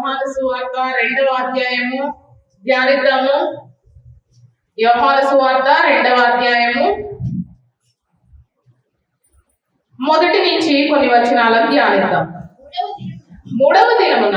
సువార్త రెండవ అధ్యాయము. ధ్యానిద్దాము యోహాను సువార్త రెండవ అధ్యాయము. మొదటి నుంచి కొన్ని వచనాలను ధ్యానిద్దాం. మూడవ దినమున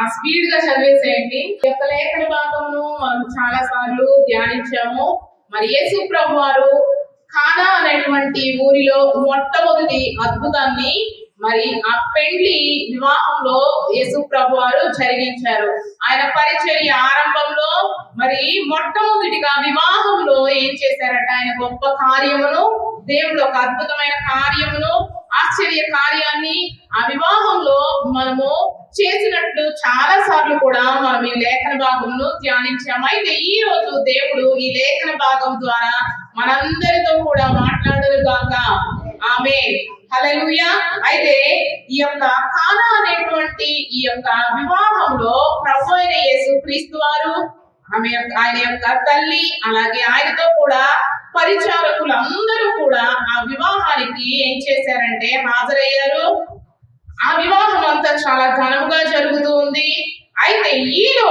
ఆ స్పీడ్గా చదివేసేయండి యొక్క లేఖన భాగమును మనం చాలా సార్లు ధ్యానించాము. మరి యేసు ప్రభు వారు ఖానా అనేటువంటి ఊరిలో మొట్టమొదటి అద్భుతాన్ని మరి ఆ పెండ్లి వివాహంలో యేసు ప్రభు వారు జరిగించారు. ఆయన పరిచర్య ఆరంభంలో మరి మొట్టమొదటిగా వివాహంలో ఏం చేశారట? ఆయన గొప్ప కార్యమును దేవుడు ఒక అద్భుతమైన కార్యమును ఆశ్చర్య కార్యాన్ని ఆ వివాహంలో మనము చేసినట్లు చాలా సార్లు కూడా మనం ఈ లేఖన భాగంను ధ్యానించాము. అయితే ఈ రోజు దేవుడు ఈ లేఖన భాగం ద్వారా మనందరితో కూడా మాట్లాడరు గాక. ఆమె హల్లెలూయా. అయితే ఈ యొక్క కానా అనేటువంటి ఈ యొక్క వివాహంలో ప్రభు అయిన యేసు క్రీస్తు వారు ఆమె యొక్క ఆయన యొక్క తల్లి అలాగే ఆయనతో కూడా పరిచారకులు అందరూ కూడా ఆ వివాహానికి ఏం చేశారంటే హాజరయ్యారు. ఆ వివాహం అంతా చాలా ఘనముగా జరుగుతూ ఉంది. అయితే ఈలోపు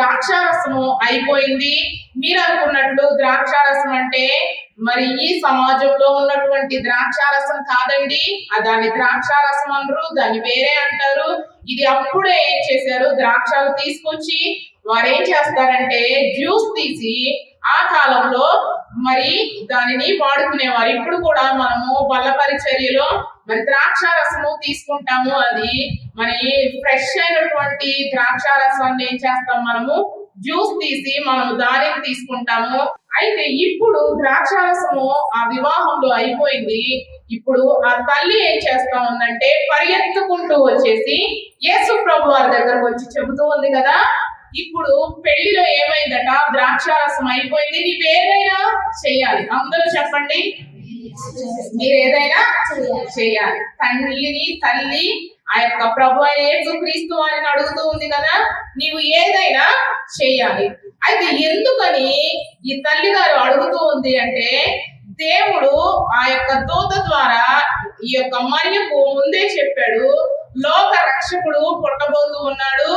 ద్రాక్షారసము అయిపోయింది. మీరు అనుకున్నట్లు ద్రాక్షారసం అంటే మరి ఈ సమాజంలో ఉన్నటువంటి ద్రాక్షారసం కాదండి. దాన్ని ద్రాక్షారసం అనరు దాన్ని వేరే అంటారు. ఇది అప్పుడే ఏం చేశారు? ద్రాక్షాలు తీసుకొచ్చి వారు ఏం చేస్తారంటే జ్యూస్ తీసి ఆ కాలంలో మరి దానిని వాడుకునేవారు. ఇప్పుడు కూడా మనము బల్ల పరిచర్యలో మరి ద్రాక్ష రసము తీసుకుంటాము. అది మరి ఫ్రెష్ అయినటువంటి ద్రాక్ష రసాన్ని ఏం చేస్తాం మనము? జ్యూస్ తీసి మనము దానిని తీసుకుంటాము. అయితే ఇప్పుడు ద్రాక్ష రసము ఆ వివాహంలో అయిపోయింది. ఇప్పుడు ఆ తల్లి ఏం చేస్తా ఉందంటే పరిగెత్తుకుంటూ వచ్చేసి యేసు ప్రభు వారి దగ్గరకు వచ్చి చెబుతూ ఉంది కదా ఇప్పుడు పెళ్ళిలో ఏమైందట? ద్రాక్షారసం అయిపోయింది. నీవేదైనా చెయ్యాలి. అందరూ చెప్పండి. మీరు ఏదైనా చేయాలి తల్లిని తల్లి ఆ యొక్క ప్రభు అయిన యేసుక్రీస్తు వారిని అడుగుతూ ఉంది కదా నీవు ఏదైనా చేయాలి అయితే ఎందుకని ఈ తల్లి గారు అడుగుతూ ఉంది అంటే దేవుడు ఆ యొక్క దూత ద్వారా ఈ యొక్క మరియకు ముందే చెప్పాడు లోక రక్షకుడు పుట్టబోతూ ఉన్నాడు.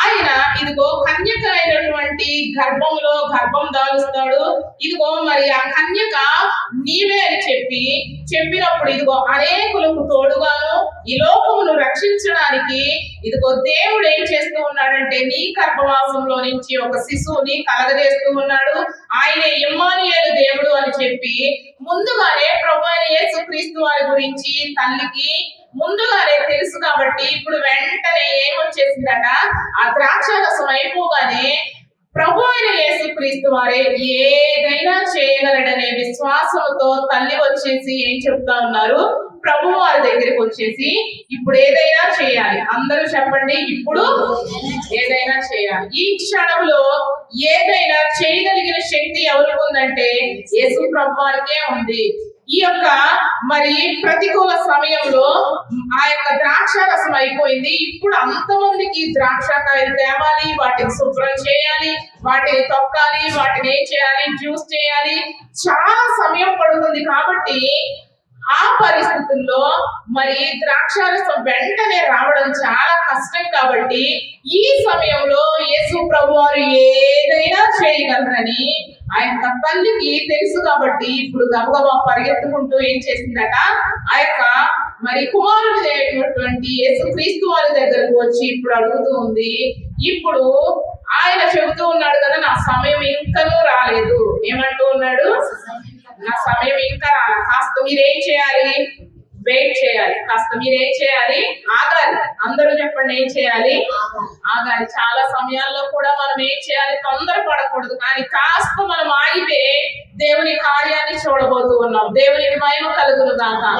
ఆయన ఇదిగో కన్యక అయినటువంటి గర్భంలో గర్భం దాలుస్తాడు. ఇదిగో మరి ఆ కన్యక నీవే అని చెప్పి చెప్పినప్పుడు ఇదిగో అనేకులకు తోడుగాను ఈ లోకమును రక్షించడానికి ఇదిగో దేవుడు ఏం చేస్తూ ఉన్నాడంటే నీ గర్భవాసంలో నుంచి ఒక శిశువుని కలగజేస్తూ ఉన్నాడు. ఆయన ఇమ్మానియలు దేవుడు అని చెప్పి ముందుగానే ప్రభు అయిన యేసుక్రీస్తు వారి గురించి తల్లికి ముందుగానే తెలుసు కాబట్టి ఇప్పుడు వెంటనే ఏమొచ్చేసిందట? ఆ ద్రాక్షరసం అయిపోగానే ప్రభు అయిన యేసుక్రీస్తు వారే ఏదైనా చేయగలడనే విశ్వాసంతో తల్లి వచ్చేసి ఏం చెప్తా ఉన్నారు? ప్రభు వారి దగ్గరికి వచ్చేసి ఇప్పుడు ఏదైనా చేయాలి. అందరూ చెప్పండి ఇప్పుడు ఏదైనా చేయాలి. ఈ క్షణంలో ఏదైనా చేయగలిగిన శక్తి ఎవరికి ఉందంటే యేసు ప్రభు వారికే ఉంది. ఈ యొక్క మరి ప్రతికూల సమయంలో ఆ యొక్క ద్రాక్ష రసం అయిపోయింది. ఇప్పుడు అంతమందికి ద్రాక్షకాయలు తేవాలి వాటిని శుభ్రం చేయాలి వాటిని తొక్కాలి వాటిని ఏం చేయాలి? జ్యూస్ చేయాలి. చాలా సమయం పడుతుంది కాబట్టి ఆ పరిస్థితుల్లో మరి ద్రాక్షారసం వెంటనే రావడం చాలా కష్టం కాబట్టి ఈ సమయంలో యేసు ప్రభు వారు ఏదైనా చేయగలరని ఆయన తల్లికి తెలుసు కాబట్టి ఇప్పుడు గబగబా పరిగెత్తుకుంటూ ఏం చేసిందట? ఆ యొక్క మరి కుమారుడు అయినటువంటి యేసు క్రీస్తు వారి దగ్గరకు వచ్చి ఇప్పుడు అడుగుతూ ఉంది ఇప్పుడు ఆయన చెబుతూ ఉన్నాడు కదా నా సమయం ఇంకనూ రాలేదు. ఏమంటూ ఉన్నాడు? నా సమయం ఇంకా రాలే కాస్త మీరేం చేయాలి? వెయిట్ చేయాలి. కాస్త మీరేం చేయాలి? ఆగాలి. అందరూ చెప్పండి ఏం చేయాలి? ఆగాలి. చాలా సమయాల్లో కూడా మనం ఏం చేయాలి? తొందర పడకూడదు కానీ కాస్త మనం ఆగితే దేవుని కార్యాన్ని చూడబోతూ ఉన్నాం. దేవునికి మహిమ కలుగును దాకా